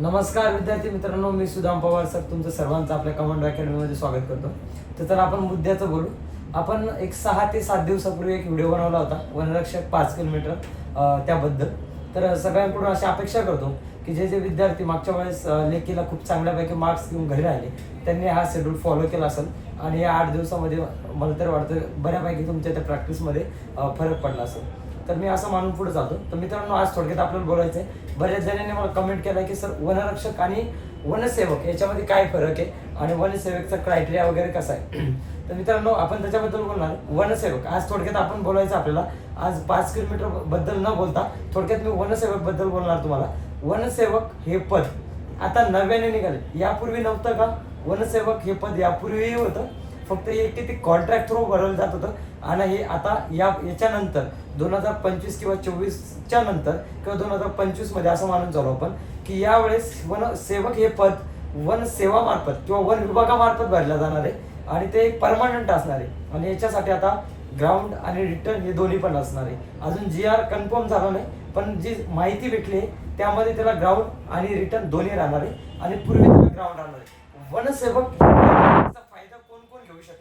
नमस्कार विद्यार्थी मित्रांनो मी सुदाम पवार सर. तुमचं सर्वांचं आपल्या कमांड अकॅडमीमध्ये स्वागत करतो. तर आपण मुद्द्याचं बोलू. आपण एक सहा ते सात दिवसापूर्वी एक व्हिडिओ बनवला होता वनरक्षक पाच किलोमीटर त्याबद्दल. तर सगळ्यांकडून अशी अपेक्षा करतो की जे जे विद्यार्थी मागच्या वेळेस लेखीला खूप चांगल्यापैकी मार्क्स घेऊन घरी राहिले त्यांनी हा शेड्यूल फॉलो केला असेल. आणि या आठ दिवसामध्ये मला तर वाटतं बऱ्यापैकी तुमच्या त्या प्रॅक्टिसमध्ये फरक पडला असेल. तर मी असं मानून पुढे जातो. तर मित्रांनो आज थोडक्यात आपल्याला बोलायचं आहे बऱ्याच जणांनी मला कमेंट केला की सर वनरक्षक आणि वनसेवक याच्यामध्ये काय फरक आहे? आणि वनसेवकचा क्रायटेरिया वगैरे कसा आहे? तर मित्रांनो आपण त्याच्याबद्दल बोलणार. वनसेवक. आज थोडक्यात आपण बोलायचं आपल्याला. आज पाच किलोमीटरबद्दल न बोलता थोडक्यात मी वनसेवकबद्दल बोलणार तुम्हाला. वनसेवक हे पद आता नव्याने निघाले. यापूर्वी नव्हतं का? वनसेवक हे पद यापूर्वीही होतं. फक्त हे की ते कॉन्ट्रॅक्ट थ्रू भरवलं जात होतं. आणि हे आता या याच्यानंतर दोन हजार पंचवीस किंवा चोवीसच्या नंतर किंवा दोन हजार पंचवीसमध्ये असं मानून चालू आपण की यावेळेस वन सेवक हे पद वन सेवामार्फत किंवा वन विभागामार्फत भरलं जाणार आहे. आणि ते परमनंट असणार आहे. आणि याच्यासाठी आता ग्राउंड आणि रिटर्न हे दोन्ही पण असणार आहे. अजून जी आर कन्फर्म झालं नाही पण जी माहिती भेटली आहे त्यामध्ये त्याला ग्राउंड आणि रिटर्न दोन्ही राहणार आहे. आणि पूर्वी त्याला ग्राउंड राहणार आहे. वनसेवक फायदा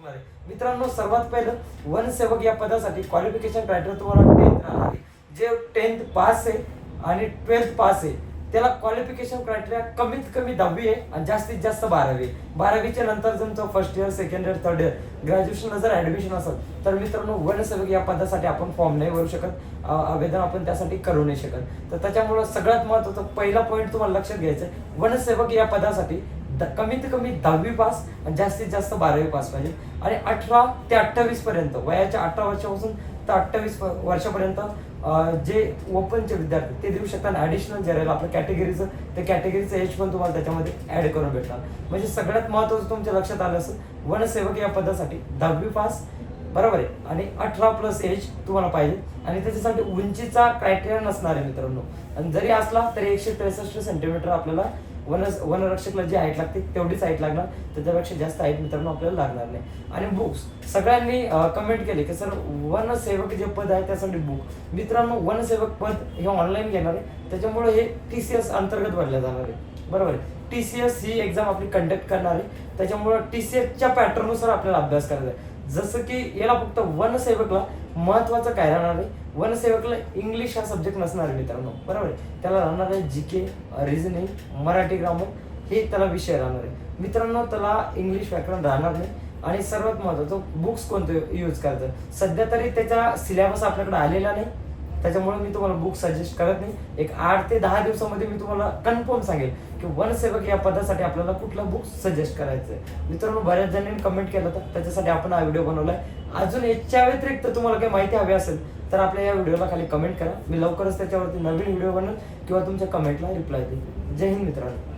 शकणार आहे. मित्रांनो सर्वात पहिलं वनसेवक या पदासाठी क्वालिफिकेशन क्रायटेरिया तुम्हाला टेन्थ राहणार आहे जे टेन्थ पास आहे आणि ट्वेल्थ पास आहे त्याला क्वालिफिकेशन क्रायटेरिया कमीत कमी दहावी आहे आणि जास्तीत जास्त बारावी आहे. बारावीच्या नंतर तुमचं first year second year third year ग्रॅज्युएशनला जर ऍडमिशन असेल तर मित्रांनो वनसेवक या पदासाठी आपण फॉर्म नाही भरू शकत. आवेदन आपण त्यासाठी करू नाही शकत. तर त्याच्यामुळं सगळ्यात महत्त्वाचं पहिला पॉईंट तुम्हाला लक्षात घ्यायचं आहे वनसेवक या पदासाठी द- कमीत कमी दहावी पास आणि जास्तीत जास्त बारावी पास पाहिजे. आणि अठरा ते अठ्ठावीस पर्यंत वयाच्या अठरा वर्षापासून तर अठ्ठावीस वर्षापर्यंत जे ओपनचे विद्यार्थी ते देऊ शकतात. ॲडिशनल जे राहील आपलं कॅटेगरीचं ते कॅटेगरीचं एज पण तुम्हाला त्याच्यामध्ये ऍड करून भेटणार. म्हणजे सगळ्यात महत्त्वाचं तुमच्या लक्षात आलं असेल वनसेवक या पदासाठी दहावी पास बरोबर आहे? आणि अठरा प्लस एज तुम्हाला पाहिजे. आणि त्याच्यासाठी उंचीचा क्रायटेरिया नसणार आहे मित्रांनो. आणि जरी असला तरी एकशे त्रेसष्ट सेंटीमीटर आपल्याला वन वनरक्षकला जी हाईट लागते तेवढीच हाईट लागणार. त्याच्यापेक्षा जास्त हाईट मित्रांनो आपल्याला लागणार नाही. आणि बुक्स सगळ्यांनी कमेंट केले की सर वनसेवक जे पद आहे त्यासाठी बुक मित्रांनो वनसेवक पद हे ऑनलाईन घेणार. आहे त्याच्यामुळे हे टी सी एस अंतर्गत भरल्या जाणार. आहे बरोबर आहे. टी सी एस ही एक्झाम आपली कंडक्ट करणार. आहे त्याच्यामुळे टी सी एसच्या पॅटर्ननुसार आपल्याला अभ्यास करायचा आहे. जसं की याला फक्त वनसेवकला महत्वाचं काय राहणार आहे? वनसेवकला इंग्लिश हा सब्जेक्ट नसणार आहे मित्रांनो. बरोबर आहे? त्याला राहणार आहे G K reasoning Marathi grammar हे त्याला विषय राहणार आहे. मित्रांनो त्याला इंग्लिश व्याकरण राहणार नाही. आणि सर्वात महत्वाचं बुक्स कोणते यूज करतं सध्या तरी त्याचा सिलेबस आपल्याकडे आलेला नाही. त्याच्यामुळे मी तुम्हाला बुक सजेस्ट करत नाही. एक आठ ते दहा दिवसामध्ये मी तुम्हाला कन्फर्म सांगेल की वनसेवक या पदासाठी आपल्याला कुठलं बुक सजेस्ट करायचं आहे मित्रांनो बऱ्याच जणांनी कमेंट केलं होतं. त्याच्यासाठी आपण हा व्हिडिओ बनवलाय. अजून याच्या व्यतिरिक्त तुम्हाला काही माहिती हवी असेल तर आपल्या या व्हिडिओला खाली कमेंट करा. मी लवकरच त्याच्यावरती नवीन व्हिडिओ बनवेल किंवा तुमच्या कमेंटला रिप्लाय देईल. जय हिंद मित्रांनो.